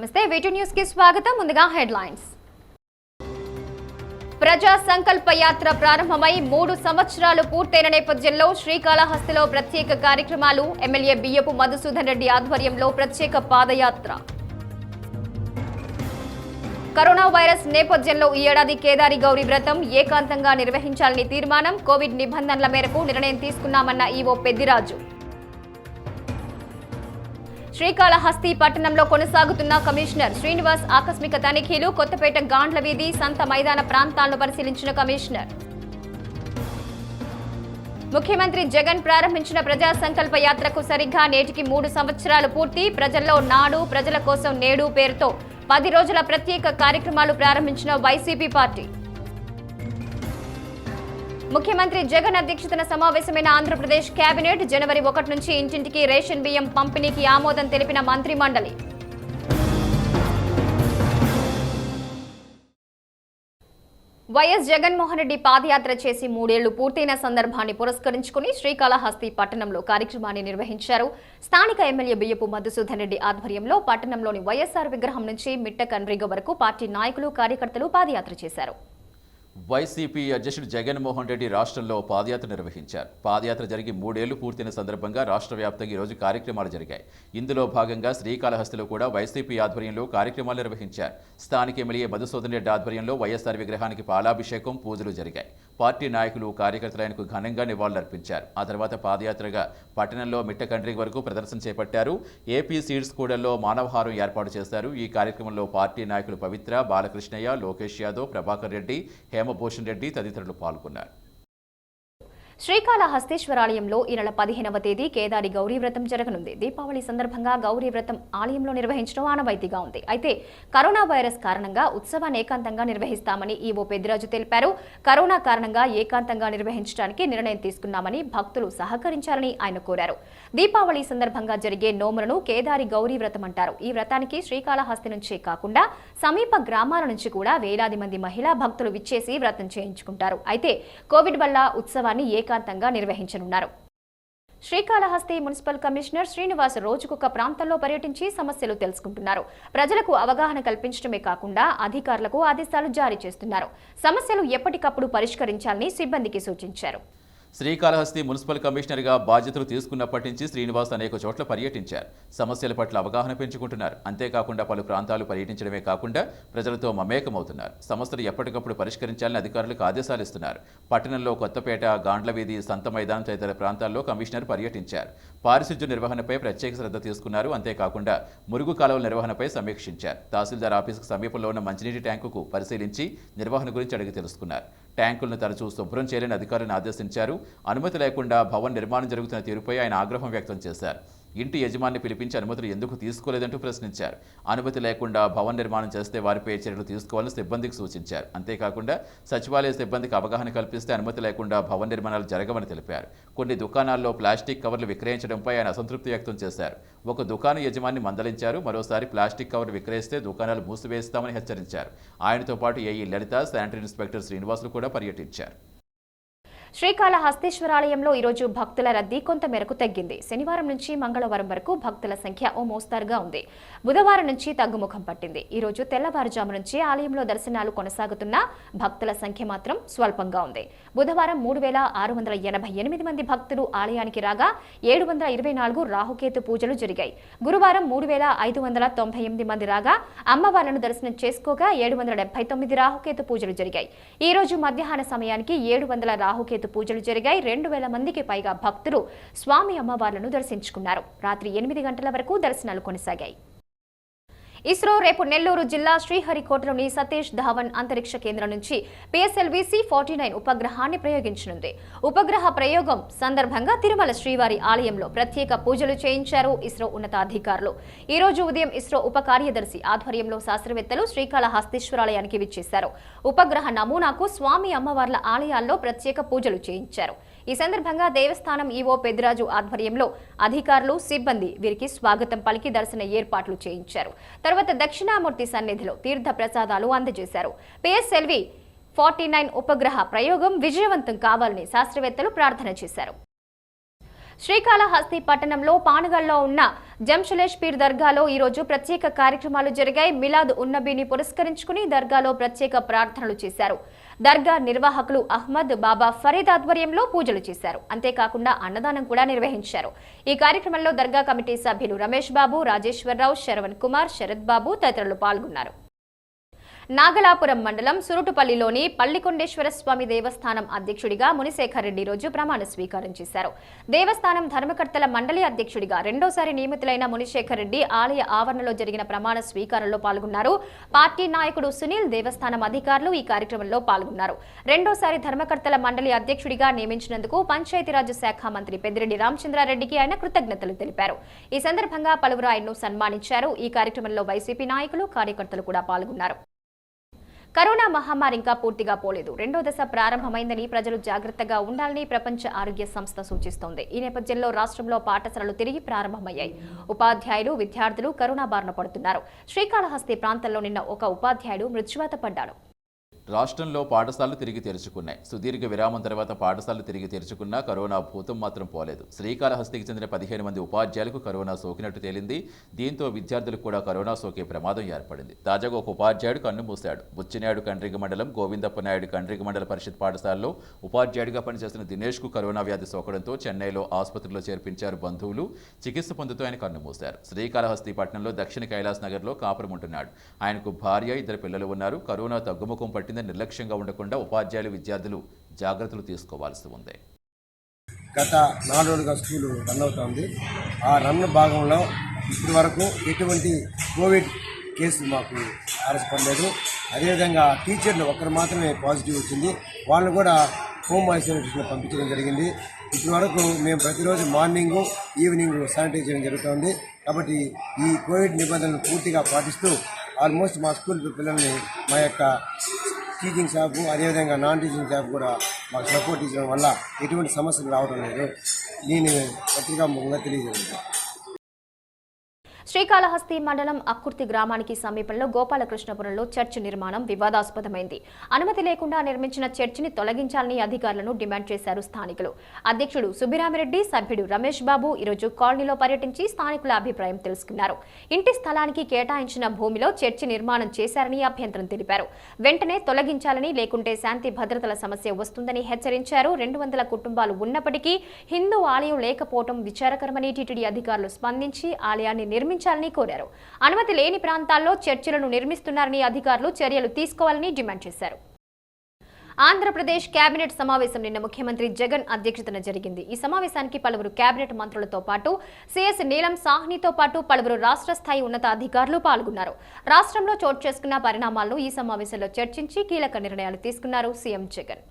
నమస్తే వీటి న్యూస్కి స్వాగతం. ముందుగా హెడ్లైన్స్. ప్రజా సంకల్ప యాత్ర ప్రారంభమై మూడు సంవత్సరాలు పూర్తయిన నేపథ్యంలో శ్రీకాళహస్తిలో ప్రత్యేక కార్యక్రమాలు. ఎమ్మెల్యే బియ్యపు మధుసూదన్ రెడ్డి ఆధ్వర్యంలో ప్రత్యేక పాదయాత్ర. కరోనా వైరస్ నేపథ్యంలో ఈ ఏడాది కేదారి గౌరీ వ్రతం ఏకాంతంగా నిర్వహించాలని తీర్మానం. కోవిడ్ నిబంధనల మేరకు నిర్ణయం తీసుకున్నామన్న ఈవో పెద్దిరాజు. శ్రీకాళహస్తి పట్టణంలో కొనసాగుతున్న కమిషనర్ శ్రీనివాస్ ఆకస్మిక తనిఖీలు కొత్తపేట గాండ్ల వీధి సంత మైదాన ప్రాంతాలను పరిశీలించిన కమిషనర్. ముఖ్యమంత్రి జగన్ ప్రారంభించిన ప్రజా సంకల్ప యాత్రకు సరిగ్గా నేటికి మూడు సంవత్సరాలు పూర్తి. ప్రజల్లో నాడు ప్రజల కోసం నేడు పేరుతో పది రోజుల ప్రత్యేక కార్యక్రమాలు ప్రారంభించిన వైసీపీ పార్టీ. ముఖ్యమంత్రి జగన్ అధ్యక్షతన సమావేశమైన ఆంధ్రప్రదేశ్ కేబినెట్ జనవరి ఒకటి నుంచి ఇంటింటికి రేషన్ బియ్యం పంపిణీకి ఆమోదం తెలిపిన మంత్రి మండలి వైఎస్ జగన్మోహన్ రెడ్డి పాదయాత్ర చేసి మూడేళ్ళు పూర్తయిన సందర్భాన్ని పురస్కరించుకుని శ్రీకాళహస్తి పట్టణంలో కార్యక్రమాన్ని నిర్వహించారు. స్థానిక ఎమ్మెల్యే బియ్యపు మధుసూదన్ రెడ్డి ఆధ్వర్యంలో పట్టణంలోని వైఎస్ఆర్ విగ్రహం నుంచి మిట్ట కన్రిగ వరకు పార్టీ నాయకులు కార్యకర్తలు పాదయాత్ర చేశారు. వైసీపీ అధ్యక్షుడు జగన్మోహన్ రెడ్డి రాష్ట్రంలో పాదయాత్ర నిర్వహించారు. పాదయాత్ర జరిగి మూడేళ్ళు పూర్తయిన సందర్భంగా రాష్ట్ర వ్యాప్తంగా ఈరోజు కార్యక్రమాలు జరిగాయి. ఇందులో భాగంగా శ్రీకాళహస్తిలో కూడా వైసీపీ ఆధ్వర్యంలో కార్యక్రమాలు నిర్వహించారు. స్థానిక ఎమ్మెల్యే మధుసూదన్ రెడ్డి ఆధ్వర్యంలో వైఎస్ఆర్ విగ్రహానికి పాలాభిషేకం పూజలు జరిగాయి. పార్టీ నాయకులు కార్యకర్తలు ఆయనకు ఘనంగా నివాళులర్పించారు. ఆ తర్వాత పాదయాత్రగా పట్టణంలో మిట్టకండ్రి వరకు ప్రదర్శన చేపట్టారు. ఏపీ సీడ్స్ కూడల్లో మానవహారం ఏర్పాటు చేశారు. ఈ కార్యక్రమంలో పార్టీ నాయకులు పవిత్ర బాలకృష్ణయ్య లోకేష్ యాదవ్ ప్రభాకర్ రెడ్డి హేమభూషణ్ రెడ్డి తదితరులు పాల్గొన్నారు. శ్రీకాళహస్తీశ్వరాలయంలో ఈ నెల పదిహేనవ తేదీ కేదారి గౌరీ వ్రతం జరగనుంది. దీపావళి సందర్భంగా గౌరీ వ్రతం ఆలయంలో నిర్వహించడం ఆనవాయితీగా ఉంది. అయితే కరోనా వైరస్ కారణంగా ఉత్సవాన్ని ఏకాంతంగా నిర్వహిస్తామని ఈవో పెద్దిరాజు తెలిపారు. కరోనా కారణంగా ఏకాంతంగా నిర్వహించడానికి నిర్ణయం తీసుకున్నామని భక్తులు సహకరించాలని ఆయన కోరారు. దీపావళి సందర్భంగా జరిగే నోములను కేదారి గౌరీ వ్రతం అంటారు. ఈ వ్రతానికి శ్రీకాళహస్తి నుంచే కాకుండా సమీప గ్రామాల నుంచి కూడా వేలాది మంది మహిళా భక్తులు విచ్చేసి వ్రతం చేయించుకుంటారు. అయితే కోవిడ్ వల్ల ఉత్సవాన్ని ఏకాంతంగా నిర్వహించనున్నారు. శ్రీకాళహస్తి మున్సిపల్ కమిషనర్ శ్రీనివాస్ రోజుకొక ప్రాంతంలో పర్యటించి సమస్యలు తెలుసుకుంటున్నారు. ప్రజలకు అవగాహన కల్పించడమే కాకుండా అధికారులకు ఆదేశాలు జారీ చేస్తున్నారు. సమస్యలు ఎప్పటికప్పుడు పరిష్కరించాలని సిబ్బందికి సూచించారు. శ్రీకాళహస్తి మున్సిపల్ కమిషనర్గా బాధ్యతలు తీసుకున్నప్పటి నుంచి శ్రీనివాస్ అనేక చోట్ల పర్యటించారు. సమస్యల పట్ల అవగాహన పెంచుకుంటున్నారు. అంతేకాకుండా పలు ప్రాంతాలు పర్యటించడమే కాకుండా ప్రజలతో మమేకమవుతున్నారు. సమస్యలు ఎప్పటికప్పుడు పరిష్కరించాలని అధికారులకు ఆదేశాలు ఇస్తున్నారు. పట్టణంలో కొత్తపేట గాండ్లవీధి సంత మైదానం తదితర ప్రాంతాల్లో కమిషనర్ పర్యటించారు. పారిశుధ్య నిర్వహణపై ప్రత్యేక శ్రద్ధ తీసుకున్నారు. అంతేకాకుండా మురుగు కాలువల నిర్వహణపై సమీక్షించారు. తహసీల్దార్ ఆఫీసుకు సమీపంలో ఉన్న మంచినీటి ట్యాంకుకు పరిశీలించి నిర్వహణ గురించి అడిగి తెలుసుకున్నారు. ట్యాంకులను తరచూ శుభ్రం చేయాలని అధికారులను ఆదేశించారు. అనుమతి లేకుండా భవన్ నిర్మాణం జరుగుతున్న తీరుపై ఆయన ఆగ్రహం వ్యక్తం చేశారు. ఇంటి యజమాని పిలిపించి అనుమతులు ఎందుకు తీసుకోలేదంటూ ప్రశ్నించారు. అనుమతి లేకుండా భవన్ నిర్మాణం చేస్తే వారిపై చర్యలు తీసుకోవాలని సిబ్బందికి సూచించారు. అంతేకాకుండా సచివాలయ సిబ్బందికి అవగాహన కల్పిస్తే అనుమతి లేకుండా భవన్ నిర్మాణాలు జరగవని తెలిపారు. కొన్ని దుకాణాల్లో ప్లాస్టిక్ కవర్లు విక్రయించడంపై ఆయన అసంతృప్తి వ్యక్తం చేశారు. ఒక దుకాణ యజమాని మందలించారు. మరోసారి ప్లాస్టిక్ కవర్ విక్రయిస్తే దుకాణాలు మూసివేస్తామని హెచ్చరించారు. ఆయనతో పాటు AE Lalitha sanitary inspector Srinivasulu కూడా పర్యటించారు. శ్రీకాళహస్తీశ్వరాలయంలో ఈరోజు భక్తుల రద్దీ కొంత మేరకు తగ్గింది. శనివారం నుంచి మంగళవారం వరకు భక్తుల సంఖ్య ఓ మోస్తారుగా ఉంది. బుధవారం నుంచి తగ్గుముఖం పట్టింది. ఈరోజు తెల్లవారుజాము నుంచి ఆలయంలో దర్శనాలు కొనసాగుతున్నా భక్తుల సంఖ్య మాత్రం స్వల్పంగా ఉంది. బుధవారం మూడు వేల ఆరు వందల ఎనభై ఎనిమిది మంది భక్తులు ఆలయానికి రాగా ఏడు వందల ఇరవై నాలుగు రాహుకేతు పూజలు జరిగాయి. గురువారం మూడు వేల ఐదు వందల తొంభై ఎనిమిది మంది రాగా అమ్మవార్లను దర్శనం చేసుకోగా ఏడు వందల డెబ్బై తొమ్మిది రాహుకేతు పూజలు జరిగాయి. ఈ రోజు మధ్యాహ్న సమయానికి ఏడు వందల రాహుకేతు పూజలు జరిగాయి. రెండు వేల మందికి పైగా భక్తులు స్వామి అమ్మవార్లను దర్శించుకున్నారు. రాత్రి ఎనిమిది గంటల వరకు దర్శనాలు కొనసాగాయి. ఇస్రో రేపు నెల్లూరు జిల్లా శ్రీహరికోటలోని సతీష్ ధావన్ అంతరిక్ష కేంద్రం నుంచి పిఎస్ఎల్వి సి ఫార్టీ నైన్ ఉపగ్రహాన్ని ప్రయోగించనుంది. ఉపగ్రహ ప్రయోగం సందర్భంగా తిరుమల శ్రీవారి ఆలయంలో ప్రత్యేక పూజలు చేయించారు ఇస్రో ఉన్నతాధికారులు. ఈ రోజు ఉదయం ఇస్రో ఉప కార్యదర్శి ఆధ్వర్యంలో శాస్త్రవేత్తలు శ్రీకాళహస్తీశ్వరాలయానికి విచ్చేశారు. ఉపగ్రహ నమూనాకు స్వామి అమ్మవార్ల ఆలయాల్లో ప్రత్యేక పూజలు చేయించారు. ఈ సందర్భంగా దేవస్థానం ఈవో పెద్దిరాజు ఆధ్వర్యంలో అధికారులు సిబ్బంది వీరికి స్వాగతం పలికి దర్శన ఏర్పాట్లు చేయించారు. తర్వాత దక్షిణామూర్తి సన్నిధిలో తీర్థ ప్రసాదాలు అందజేశారు. పిఎస్ఎల్వి ఫార్టీ నైన్ ఉపగ్రహ ప్రయోగం విజయవంతం కావాలని శాస్త్రవేత్తలు ప్రార్థన చేశారు. శ్రీకాళహస్తి పట్టణంలో పానగల్లో ఉన్న జంషులేష్ పీర్ దర్గాలో ఈ రోజు ప్రత్యేక కార్యక్రమాలు జరిగాయి. మిలాద్ ఉన్నబీని పురస్కరించుకుని దర్గాలో ప్రత్యేక ప్రార్థనలు చేశారు. దర్గా నిర్వాహకులు అహ్మద్ బాబా ఫరీద్ ఆధ్వర్యంలో పూజలు చేశారు. అంతేకాకుండా అన్నదానం కూడా నిర్వహించారు. ఈ కార్యక్రమంలో దర్గా కమిటీ సభ్యులు రమేష్ బాబు రాజేశ్వరరావు శరవణ్ కుమార్ శరత్ బాబు తదితరులు పాల్గొన్నారు. నాగలాపురం మండలం సురుటుపల్లిలోని పల్లికొండేశ్వర స్వామి దేవస్థానం అధ్యక్షుడిగా మునిశేఖర్ రెడ్డి రోజు ప్రమాణ స్వీకారం చేశారు. దేవస్థానం ధర్మకర్తల మండలి అధ్యక్షుడిగా రెండోసారి నియమితులైన మునిశేఖర్ రెడ్డి ఆలయ ఆవరణలో జరిగిన ప్రమాణ స్వీకారంలో పాల్గొన్నారు. పార్టీ నాయకుడు సునీల్ దేవస్థానం అధికారులు ఈ కార్యక్రమంలో పాల్గొన్నారు. రెండోసారి ధర్మకర్తల మండలి అధ్యక్షుడిగా నియమించినందుకు పంచాయతీరాజ్ శాఖ మంత్రి పెద్దిరెడ్డి రామచంద్రారెడ్డికి ఆయన కృతజ్ఞతలు తెలిపారు. ఈ సందర్భంగా పలువురు ఆయన్ను సన్మానించారు. ఈ కార్యక్రమంలో వైసీపీ నాయకులు కార్యకర్తలు కూడా పాల్గొన్నారు. కరోనా మహమ్మారి ఇంకా పూర్తిగా పోలేదు. రెండో దశ ప్రారంభమైందని ప్రజలు జాగ్రత్తగా ఉండాలని ప్రపంచ ఆరోగ్య సంస్థ సూచిస్తోంది. ఈ నేపథ్యంలో రాష్ట్రంలో పాఠశాలలు తిరిగి ప్రారంభమయ్యాయి. ఉపాధ్యాయులు విద్యార్థులు కరోనా బారిన పడుతున్నారు. శ్రీకాళహస్తి ప్రాంతంలో నిన్న ఒక ఉపాధ్యాయుడు మృత్యువాత పడ్డాడు. రాష్ట్రంలో పాఠశాలలు తిరిగి తెరుచుకున్నాయి. సుదీర్ఘ విరామం తర్వాత పాఠశాలలు తిరిగి తెరుచుకున్నా కరోనా భూతం మాత్రం పోలేదు. శ్రీకాళహస్తికి చెందిన పదిహేను మంది ఉపాధ్యాయులకు కరోనా సోకినట్టు తేలింది. దీంతో విద్యార్థులకు కూడా కరోనా సోకే ప్రమాదం ఏర్పడింది. తాజాగా ఒక ఉపాధ్యాయుడు కన్ను మూశాడు. బుచ్చినాయుడు కండ్రిగ మండలం గోవిందప్ప నాయుడు కండ్రిగ మండల పరిషత్ పాఠశాలలో ఉపాధ్యాయుడిగా పనిచేస్తున్న దినేష్కు కరోనా వ్యాధి సోకడంతో చెన్నైలో ఆసుపత్రిలో చేర్పించారు బంధువులు. చికిత్స పొందుతూ ఆయన కన్ను మూశారు. శ్రీకాళహస్తి పట్టణంలో దక్షిణ కైలాస్ నగర్లో కాపురం ఉంటున్నాడు ఆయనకు భార్య ఇద్దరు పిల్లలు ఉన్నారు. కరోనా తగ్గుముఖం పట్టింది నిర్లక్ష్యంగా ఉండకుండా ఉపాధ్యాయులు విద్యార్థులు జాగ్రత్తలు తీసుకోవాల్సి ఉంది. గత నాలుగు రోజులుగా స్కూల్ రన్ అవుతోంది. ఆ రన్ భాగంలో ఇప్పటి వరకు ఎటువంటి కోవిడ్ కేసులు మాకు అరసపడలేదు అదేవిధంగా టీచర్లు ఒక్కరు మాత్రమే పాజిటివ్ వచ్చింది. వాళ్ళు కూడా హోమ్ ఐసోలేషన్లో పంపించడం జరిగింది. ఇప్పటి వరకు మేము ప్రతిరోజు మార్నింగ్ ఈవినింగ్ శానిటైజ్ చేయడం జరుగుతోంది. కాబట్టి ఈ కోవిడ్ నిబంధనలు పూర్తిగా పాటిస్తూ ఆల్మోస్ట్ మా స్కూల్ పిల్లల్ని మా యొక్క టీచింగ్ స్టాఫ్ అదేవిధంగా నాన్ టీచింగ్ స్టాఫ్ కూడా మాకు సపోర్ట్ ఇచ్చడం వల్ల ఎటువంటి సమస్యలు రావడం లేదు. నేను పత్రికా ముఖంగా తెలియజేయండి శ్రీకాళహస్తి మండలం అక్కుర్తి గ్రామానికి సమీపంలో గోపాలకృష్ణపురంలో చర్చ్ నిర్మాణం వివాదాస్పదమైంది. అనుమతి లేకుండా నిర్మించిన చర్చిని తొలగించాలని అధికారులను డిమాండ్ చేశారు స్థానికులు. అధ్యక్షుడు సుబ్బిరామిరెడ్డి సభ్యుడు రమేష్ బాబు ఈరోజు కాలనీలో పర్యటించి స్థానికుల అభిప్రాయం తెలుసుకున్నారు. ఇంటి స్థలానికి కేటాయించిన భూమిలో చర్చి నిర్మాణం చేశారని అభ్యంతరం తెలిపారు. వెంటనే తొలగించాలని లేకుంటే శాంతి భద్రతల సమస్య వస్తుందని హెచ్చరించారు. రెండు వందల కుటుంబాలు ఉన్నప్పటికీ హిందూ ఆలయం లేకపోవడం విచారకరమని టీటీడీ అధికారులు స్పందించి ఆలయాన్ని నిర్మించాలని కోరారు. అనుమతి లేని ప్రాంతాల్లో చర్చిలను నిర్మిస్తున్నారని అధికారులు చర్యలు తీసుకోవాలని డిమాండ్ చేశారు. ఆంధ్రప్రదేశ్ కేబినెట్ సమావేశం నిన్న ముఖ్యమంత్రి జగన్ అధ్యక్షతన జరిగింది. ఈ సమావేశానికి పలువురు కేబినెట్ మంత్రులతో పాటు సిఎస్ నీలం సాహ్నితో పాటు పలువురు రాష్ట్ర స్థాయి ఉన్నతాధికారులు పాల్గొన్నారు. రాష్ట్రంలో చోటు చేసుకున్న పరిణామాలను ఈ సమావేశంలో చర్చించి కీలక నిర్ణయాలు తీసుకున్నారు సీఎం జగన్.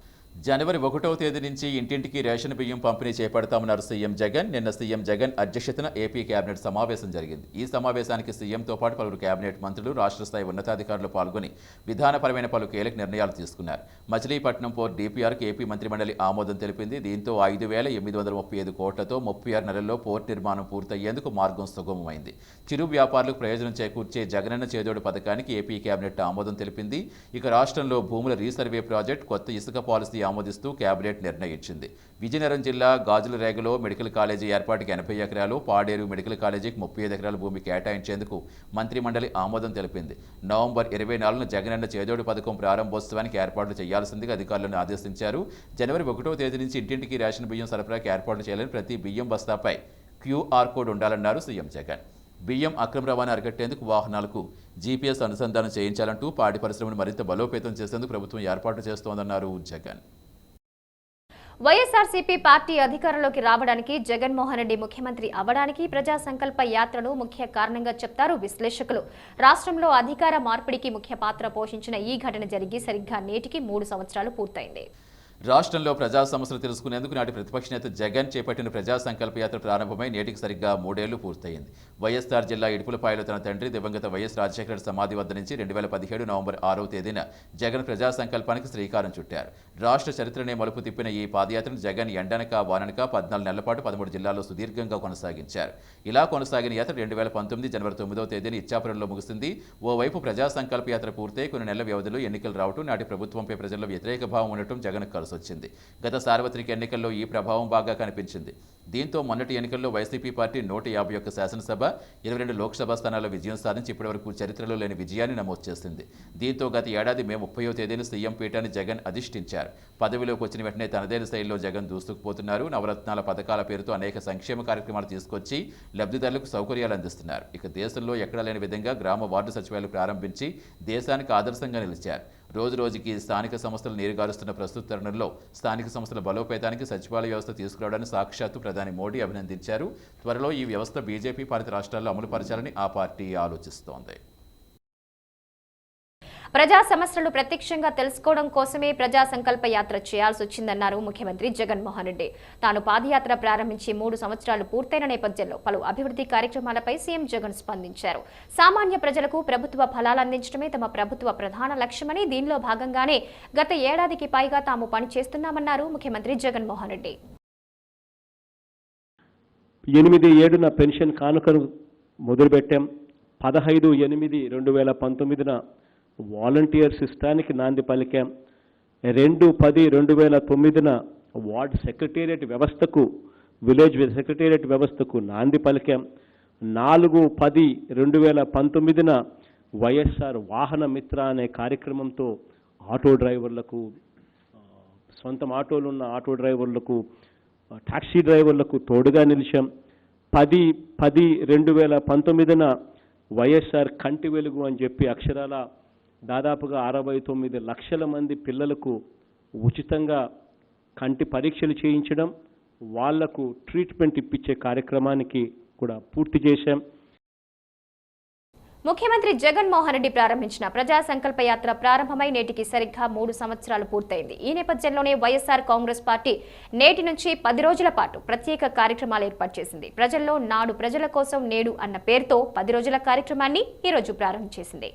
జనవరి ఒకటవ తేదీ నుంచి ఇంటింటికి రేషన్ బియ్యం పంపిణీ చేపడతామన్నారు సీఎం జగన్. నిన్న సీఎం జగన్ అధ్యక్షతన ఏపీ కేబినెట్ సమావేశం జరిగింది. ఈ సమావేశానికి సీఎంతో పాటు పలువురు కేబినెట్ మంత్రులు రాష్ట్ర స్థాయి ఉన్నతాధికారులు పాల్గొని విధానపరమైన పలు కీలక నిర్ణయాలు తీసుకున్నారు. మచిలీపట్నం పోర్ట్ డిపిఆర్కి ఏపీ మంత్రిమండలి ఆమోదం తెలిపింది. దీంతో ఐదు వేల ఎనిమిది వందల ముప్పై ఐదు కోట్లతో ముప్పై ఆరు నెలల్లో పోర్ట్ నిర్మాణం పూర్తయ్యేందుకు మార్గం సుగమమైంది. చిరు వ్యాపారులకు ప్రయోజనం చేకూర్చే జగనన్న చేదోడు పథకానికి ఏపీ కేబినెట్ ఆమోదం తెలిపింది. ఇక రాష్ట్రంలో భూముల రీసర్వే ప్రాజెక్ట్ కొత్త ఇసుక పాలసీ ఆమోదిస్తూ కేబినెట్ నిర్ణయించింది. విజయనగరం జిల్లా గాజుల రేగలో మెడికల్ కాలేజీ ఏర్పాటుకి ఎనభై ఎకరాలు పాడేరు మెడికల్ కాలేజీకి ముప్పై ఐదు ఎకరాల భూమి కేటాయించేందుకు మంత్రిమండలి ఆమోదం తెలిపింది. నవంబర్ ఇరవై నాలుగున జగనన్న చేదోడు పథకం ప్రారంభోత్సవానికి ఏర్పాట్లు చేయాల్సిందిగా అధికారులను ఆదేశించారు. జనవరి ఒకటో తేదీ నుంచి ఇంటింటికి రేషన్ బియ్యం సరఫరాకి ఏర్పాట్లు చేయాలని ప్రతి బియ్యం బస్తాపై క్యూఆర్ కోడ్ ఉండాలన్నారు సీఎం జగన్. బియ్యం అక్రమ రవాణా అరికట్టేందుకు వాహనాలకు జీపీఎస్ అనుసంధానం చేయించాలంటూ పాడి పరిశ్రమను మరింత బలోపేతం చేసేందుకు ప్రభుత్వం ఏర్పాటు చేస్తోందన్నారు జగన్. వైఎస్ఆర్సీపీ పార్టీ అధికారంలోకి రావడానికి జగన్మోహన్ రెడ్డి ముఖ్యమంత్రి అవడానికి ప్రజా సంకల్ప యాత్రను ముఖ్య కారణంగా చెప్తారు విశ్లేషకులు. రాష్ట్రంలో అధికార మార్పిడికి ముఖ్య పాత్ర పోషించిన ఈ ఘటన జరిగి సరిగ్గా నేటికి మూడు సంవత్సరాలు పూర్తయింది. రాష్ట్రంలో ప్రజా సమస్యలు తెలుసుకునేందుకు నాటి ప్రతిపక్ష నేత జగన్ చేపట్టిన ప్రజా సంకల్ప యాత్ర ప్రారంభమై నేటికి సరిగ్గా మూడేళ్ళు పూర్తయింది. వైఎస్ఆర్ జిల్లా ఇడుపులపాయలో తన తండ్రి దివంగత వైఎస్ రాజశేఖర సమాధి వద్ద నుంచి రెండు వేల పదిహేడు నవంబర్ ఆరో తేదీన జగన్ ప్రజా సంకల్పానికి శ్రీకారం చుట్టారు. రాష్ట్ర చరిత్రనే మలుపు తిప్పిన ఈ పాదయాత్రను జగన్ ఎండనక వాననక పద్నాలుగు నెలల పాటు పదమూడు జిల్లాల్లో సుదీర్ఘంగా కొనసాగించారు. ఇలా కొనసాగిన యాత్ర రెండు వేల పంతొమ్మిది జనవరి తొమ్మిదవ తేదీన ఇచ్చాపురంలో ముగిసింది ఓవైపు ప్రజా సంకల్ప యాత్ర పూర్తయి కొన్ని నెలల వ్యవధిలో ఎన్నికలు రావటం నాటి ప్రభుత్వంపై ప్రజల్లో వ్యతిరేక భావం ఉండటం జగన్ కలిసొచ్చింది. గత సార్వత్రిక ఎన్నికల్లో ఈ ప్రభావం బాగా కనిపించింది. దీంతో మొన్నటి ఎన్నికల్లో వైసీపీ పార్టీ నూట యాభై ఒక్క శాసనసభ ఇరవై రెండు లోక్సభ స్థానాల్లో విజయం సాధించి ఇప్పటివరకు చరిత్రలో లేని విజయాన్ని నమోదు చేసింది. దీంతో గత ఏడాది మే ముప్పయో తేదీన సీఎం పీఠాన్ని జగన్ అధిష్ఠించారు. పదవిలోకి వచ్చిన వెంటనే తనదైన శైలిలో జగన్ దూసుకుపోతున్నారు నవరత్నాల పథకాల పేరుతో అనేక సంక్షేమ కార్యక్రమాలు తీసుకొచ్చి లబ్ధిదారులకు సౌకర్యాలు అందిస్తున్నారు. ఇక దేశంలో ఎక్కడా లేని విధంగా గ్రామ వార్డు సచివాలయాలు ప్రారంభించి దేశానికి ఆదర్శంగా నిలిచారు. రోజు రోజుకి స్థానిక సంస్థలు నీరుగారుస్తున్న ప్రస్తుత తరుణంలో స్థానిక సంస్థల బలోపేతానికి సచివాలయ వ్యవస్థ తీసుకురావడానికి సాక్షాత్తు ప్రధాని మోడీ అభినందించారు. త్వరలో ఈ వ్యవస్థ బీజేపీ పాలిత రాష్ట్రాల్లో అమలుపరచాలని ఆ పార్టీ ఆలోచిస్తోంది. ప్రజా సమస్యలు ప్రత్యక్షంగా తెలుసుకోవడం కోసమే ప్రజా సంకల్ప యాత్ర చేయాల్సి వచ్చిందన్నారు ముఖ్యమంత్రి జగన్మోహన్ రెడ్డి. తాను పాదయాత్ర ప్రారంభించి మూడు సంవత్సరాలు పూర్తయిన నేపథ్యంలో పలు అభివృద్ధి కార్యక్రమాలపై సీఎం జగన్ స్పందించారు. సామాన్య ప్రజలకు ప్రభుత్వ ఫలాలు అందించడమే తమ ప్రభుత్వ ప్రధాన లక్ష్యమని దీనిలో భాగంగానే గత ఏడాదికి పైగా తాము పనిచేస్తున్నామన్నారు ముఖ్యమంత్రి జగన్మోహన్ రెడ్డి. ఎనిమిది ఏడున పెన్షన్ కానుకను మొదలుపెట్టాం. పదహైదు ఎనిమిది రెండు వేల పంతొమ్మిదిన వాలంటీర్ సిస్టానికి నాంది పలికాం. రెండు పది రెండు వేల తొమ్మిదిన వార్డ్ సెక్రటేరియట్ వ్యవస్థకు విలేజ్ సెక్రటేరియట్ వ్యవస్థకు నాంది పలికాం. నాలుగు పది రెండు వేల పంతొమ్మిదిన వైఎస్ఆర్ వాహన మిత్ర అనే కార్యక్రమంతో ఆటో డ్రైవర్లకు సొంతం ఆటోలు ఉన్న ఆటో డ్రైవర్లకు టాక్సీ డ్రైవర్లకు తోడుగా నిలిచాం. పది పది రెండు వేల పంతొమ్మిదిన వైఎస్ఆర్ కంటి వెలుగు అని చెప్పి అక్షరాల దాదాపుగా అరవై తొమ్మిది లక్షల మంది పిల్లలకు ఉచితంగా కంటి పరీక్షలు చేయించడం వాళ్ళకు ట్రీట్మెంట్ ఇప్పించే కార్యక్రమానికి కూడా పూర్తి చేశాం. ముఖ్యమంత్రి జగన్మోహన్ రెడ్డి ప్రారంభించిన ప్రజా సంకల్ప యాత్ర ప్రారంభమై నేటికి సరిగ్గా మూడు సంవత్సరాలు పూర్తయింది. ఈ నేపథ్యంలోనే వైఎస్ఆర్ కాంగ్రెస్ పార్టీ నేటి నుంచి పది రోజుల పాటు ప్రత్యేక కార్యక్రమాలు ఏర్పాటు చేసింది. ప్రజల్లో నాడు ప్రజల కోసం నేడు అన్న పేరుతో పది రోజుల కార్యక్రమాన్ని ఈరోజు ప్రారంభం ప్రారంభించేసింది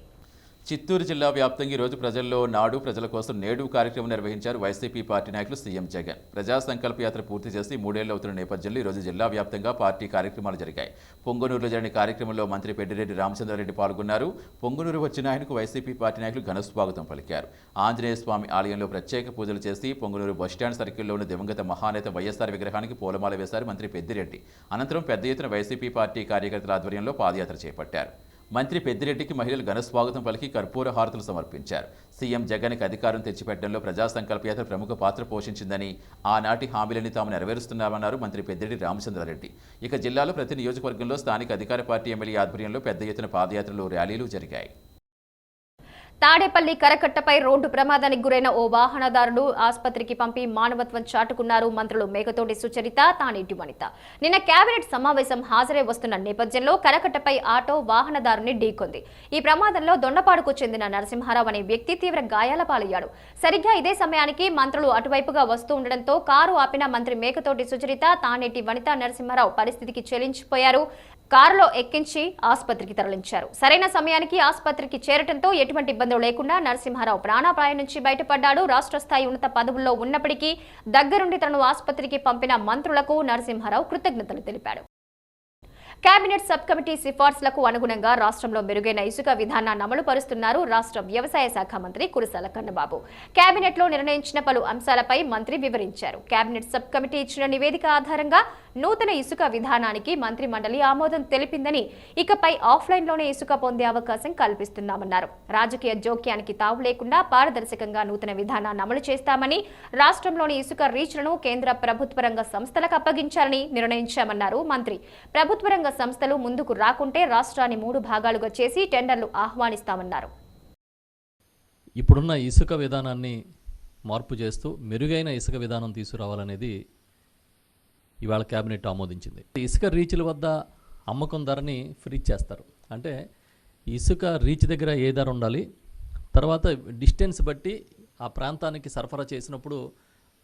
చిత్తూరు జిల్లా వ్యాప్తంగా ఈరోజు ప్రజల్లో నాడు ప్రజల కోసం నేడు కార్యక్రమం నిర్వహించారు వైసీపీ పార్టీ నాయకులు సీఎం జగన్. ప్రజా సంకల్ప యాత్ర పూర్తి చేసి మూడేళ్ళు అవుతున్న నేపథ్యంలో ఈరోజు జిల్లా వ్యాప్తంగా పార్టీ కార్యక్రమాలు జరిగాయి. పొంగునూరులో జరిగిన కార్యక్రమంలో మంత్రి పెద్దిరెడ్డి రామచంద్రారెడ్డి పాల్గొన్నారు. పొంగునూరు వచ్చిన ఆయనకు వైసీపీ పార్టీ నాయకులు ఘన స్వాగతం పలికారు. ఆంజనేయ స్వామి ఆలయంలో ప్రత్యేక పూజలు చేసి పొంగునూరు బస్టాండ్ సర్కిల్లో ఉన్న దివంగత మహానేత వైఎస్ఆర్ విగ్రహానికి పూలమాల వేశారు మంత్రి పెద్దిరెడ్డి. అనంతరం పెద్ద ఎత్తున వైసీపీ పార్టీ కార్యకర్తల ఆధ్వర్యంలో పాదయాత్ర చేపట్టారు. మంత్రి పెద్దిరెడ్డికి మహిళలు ఘన స్వాగతం పలికి కర్పూర హారతులు సమర్పించారు. సీఎం జగన్కి అధికారం తెచ్చిపెట్టడంలో ప్రజా సంకల్ప ప్రముఖ పాత్ర పోషించిందని ఆనాటి హామీలని తాము నెరవేరుస్తున్నామన్నారు మంత్రి పెద్దిరెడ్డి రామచంద్రారెడ్డి. ఇక జిల్లాలో ప్రతి నియోజకవర్గంలో స్థానిక అధికార పార్టీ ఎమ్మెల్యే ఆధ్వర్యంలో పెద్ద ఎత్తున పాదయాత్రలు ర్యాలీలు జరిగాయి. తాడేపల్లి కరకట్టపై రోడ్డు ప్రమాదానికి గురైన ఓ వాహనదారుడు ఆసుపత్రికి పంపి మానవత్వం చాటుకున్నారు మంత్రులు మేకతోటి సుచరిత తానేటి వనిత. నిన్న కేబినెట్ సమావేశం హాజరై వస్తున్న నేపథ్యంలో కరకట్టపై ఆటో వాహనదారుని ఢీకొంది. ఈ ప్రమాదంలో దొండపాడుకు చెందిన నరసింహారావు అనే వ్యక్తి తీవ్ర గాయాల పాలయ్యాడు. సరిగ్గా ఇదే సమయానికి మంత్రులు అటువైపుగా వస్తూ ఉండడంతో కారు ఆపిన మంత్రి మేకతోటి సుచరిత తానేటి వనిత నరసింహారావు పరిస్థితికి చెలించిపోయారు. కారులో ఎక్కించి ఆసుపత్రికి తరలించారు. సరైన సమయానికి ఆసుపత్రికి చేరటంతో ఎటువంటి ఇబ్బందులు లేకుండా నరసింహారావు ప్రాణాపాయం నుంచి బయటపడ్డాడు. రాష్ట్ర స్థాయి ఉన్నత పదవుల్లో ఉన్నప్పటికీ దగ్గరుండి తనను ఆసుపత్రికి పంపిన మంత్రులకు నరసింహారావు కృతజ్ఞతలు తెలిపాడు. కేబినెట్ సబ్ కమిటీ సిఫార్సులకు అనుగుణంగా రాష్ట్రంలో మెరుగైన ఇసుక విధానాన్ని అమలు పరుస్తున్నారు రాష్ట్ర వ్యవసాయ శాఖ మంత్రి కురసాల కన్నబాబు. కేబినెట్లో నిర్ణయించిన పలు అంశాలపై మంత్రి వివరించారు. కేబినెట్ సబ్ కమిటీ ఇచ్చిన నివేదిక ఆధారంగా నూతన ఇసుక విధానానికి మంత్రి మండలి ఆమోదం తెలిపిందని ఇకపై ఆఫ్లైన్లోనే ఇసుక పొందే అవకాశం కల్పిస్తున్నామన్నారు. రాజకీయ జోక్యానికి తావు లేకుండా పారదర్శకంగా నూతన విధానాన్ని అమలు చేస్తామని రాష్ట్రంలోని ఇసుక రీచ్లను కేంద్ర ప్రభుత్వ రంగ సంస్థలకు అప్పగించాలని నిర్ణయించామన్నారు మంత్రి. ప్రభుత్వ రంగ సంస్థలు ముందుకు రాకుంటే రాష్ట్రాన్ని మూడు భాగాలుగా చేసి టెండర్లు ఆహ్వానిస్తామన్నారు. ఇప్పుడున్న ఇసుక విధానాన్ని మార్పు చేస్తూ మెరుగైన ఇసుక విధానం తీసుకురావాలనేది ఇవాళ కేబినెట్ ఆమోదించింది. ఇసుక రీచ్ల వద్ద అమ్మకం ధరని ఫ్రీజ్ చేస్తారు. అంటే ఇసుక రీచ్ దగ్గర ఏ ధర ఉండాలి తర్వాత డిస్టెన్స్ బట్టి ఆ ప్రాంతానికి సరఫరా చేసినప్పుడు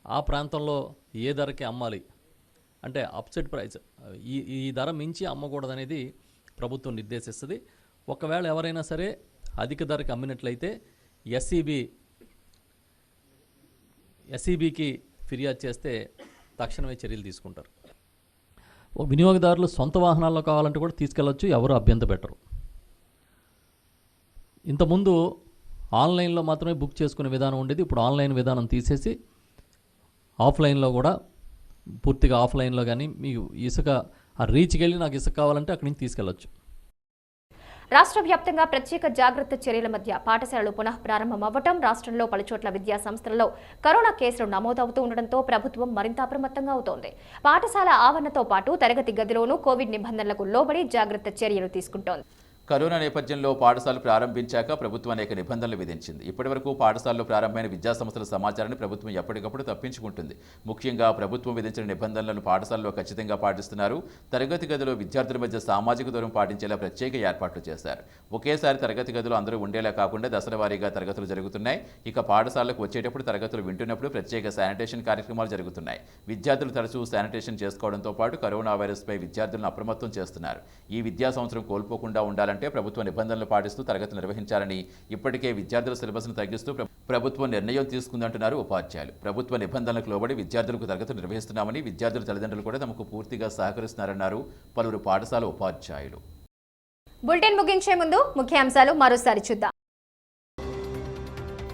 ఆ ప్రాంతంలో ఏ ధరకి అమ్మాలి అంటే అప్సెట్ ప్రైస్. ఈ ఈ ధర మించి అమ్మకూడదనేది ప్రభుత్వం నిర్దేశిస్తుంది. ఒకవేళ ఎవరైనా సరే అధిక ధరకి అమ్మినట్లయితే ఎస్ఈబి ఎస్ఈబికి ఫిర్యాదు చేస్తే తక్షణమే చర్యలు తీసుకుంటారు. వినియోగదారులు సొంత వాహనాల్లో కావాలంటే కూడా తీసుకెళ్ళొచ్చు ఎవరు అభ్యంత పెట్టరు. ఇంతకుముందు ఆన్లైన్లో మాత్రమే బుక్ చేసుకునే విధానం ఉండేది. ఇప్పుడు ఆన్లైన్ విధానం తీసేసి ఆఫ్లైన్లో కూడా పూర్తిగా ఆఫ్లైన్లో కానీ మీకు ఇసుక ఆ రీచ్కి వెళ్ళి నాకు ఇసుక కావాలంటే అక్కడి నుంచి తీసుకెళ్ళచ్చు. రాష్ట్ర వ్యాప్తంగా ప్రత్యేక జాగ్రత్త చర్యల మధ్య పాఠశాలలు పునః ప్రారంభమవ్వటం రాష్ట్రంలో పలుచోట్ల విద్యా సంస్థలలో కరోనా కేసులు నమోదవుతూ ఉండడంతో ప్రభుత్వం మరింత అప్రమత్తంగా అవుతోంది. పాఠశాల ఆవరణతో పాటు తరగతి గదిలోనూ కోవిడ్ నిబంధనలకు లోబడి జాగ్రత్త చర్యలు తీసుకుంటోంది. కరోనా నేపథ్యంలో పాఠశాలలు ప్రారంభించాక ప్రభుత్వం అనేక నిబంధనలు విధించింది. ఇప్పటివరకు పాఠశాలలో ప్రారంభమైన విద్యా సంస్థల సమాచారాన్ని ప్రభుత్వం ఎప్పటికప్పుడు తప్పించుకుంటుంది. ముఖ్యంగా ప్రభుత్వం విధించిన నిబంధనలను పాఠశాలలో ఖచ్చితంగా పాటిస్తున్నారు. తరగతి గదిలో విద్యార్థుల మధ్య సామాజిక దూరం పాటించేలా ప్రత్యేక ఏర్పాట్లు చేశారు. ఒకేసారి తరగతి గదిలో అందరూ ఉండేలా కాకుండా దశల వారీగా తరగతులు జరుగుతున్నాయి. ఇక పాఠశాలకు వచ్చేటప్పుడు తరగతులు వింటున్నప్పుడు ప్రత్యేక శానిటేషన్ కార్యక్రమాలు జరుగుతున్నాయి. విద్యార్థులు తరచూ శానిటేషన్ చేసుకోవడంతో పాటు కరోనా వైరస్పై విద్యార్థులను అప్రమత్తం చేస్తున్నారు. ఈ విద్యా సంవత్సరం కోల్పోకుండా ఉండాలంటే ప్రభుత్వ నిబంధనలు పాటిస్తూ తరగతులు నిర్వహించాలని ఇప్పటికే విద్యార్థుల సిలబస్ను తగ్గిస్తూ ప్రభుత్వం నిర్ణయం తీసుకుందంటున్నారు ఉపాధ్యాయులు. ప్రభుత్వ నిబంధనలకు లోబడి విద్యార్థులకు తరగతులు నిర్వహిస్తున్నామని విద్యార్థుల తల్లిదండ్రులు కూడా తమకు పూర్తిగా సహకరిస్తున్నారన్నారు పలువురు పాఠశాల ఉపాధ్యాయులు. బులెటిన్ ముగించే ముందు ముఖ్యాంశాలు మరోసారి చూద్దాం.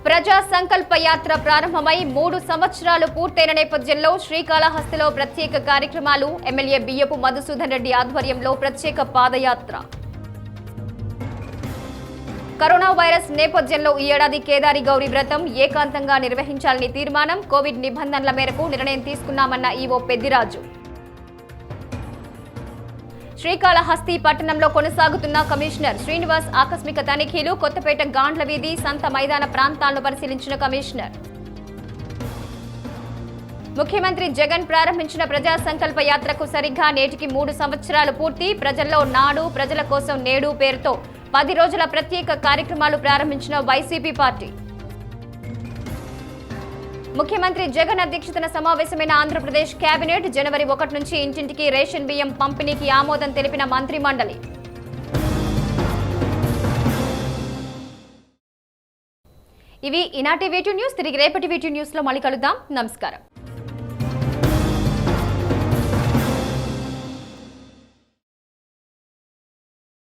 ప్రజా సంకల్ప యాత్ర ప్రారంభమై మూడు సంవత్సరాలు పూర్తయిన నేపథ్యంలో శ్రీకాళహస్తిలో ప్రత్యేక కార్యక్రమాలు. ఎమ్మెల్యే బియ్యపు మధుసూదన్ రెడ్డి ఆధ్వర్యంలో ప్రత్యేక పాదయాత్ర. కరోనా వైరస్ నేపథ్యంలో ఈ ఏడాది కేదారి గౌరీ వ్రతం ఏకాంతంగా నిర్వహించాలని తీర్మానం కోవిడ్ నిబంధనల మేరకు నిర్ణయం తీసుకున్నామన్న ఈవో పెద్దిరాజు. శ్రీకాళహస్తి పట్టణంలో కొనసాగుతున్న కమిషనర్ శ్రీనివాస్ ఆకస్మిక తనిఖీలు కొత్తపేట గాండ్ల వీధి సంత మైదాన ప్రాంతాలను పరిశీలించిన కమిషనర్. ముఖ్యమంత్రి జగన్ ప్రారంభించిన ప్రజా సంకల్ప యాత్రకు సరిగ్గా నేటికి మూడు సంవత్సరాలు పూర్తి. ప్రజల్లో నాడు ప్రజల కోసం నేడు పేరుతో పది రోజుల ప్రత్యేక కార్యక్రమాలు ప్రారంభించిన వైసీపీ పార్టీ. ముఖ్యమంత్రి జగన్ అధ్యక్షతన సమావేశమైన ఆంధ్రప్రదేశ్ కేబినెట్ జనవరి ఒకటి నుంచి ఇంటింటికి రేషన్ బియ్యం పంపిణీకి ఆమోదం తెలిపిన మంత్రి మండలి. ఇవి ఈనాటి వీటి న్యూస్ తిరిగి రేపటి వీటి న్యూస్లో మళ్ళీ కలుద్దాం. నమస్కారం.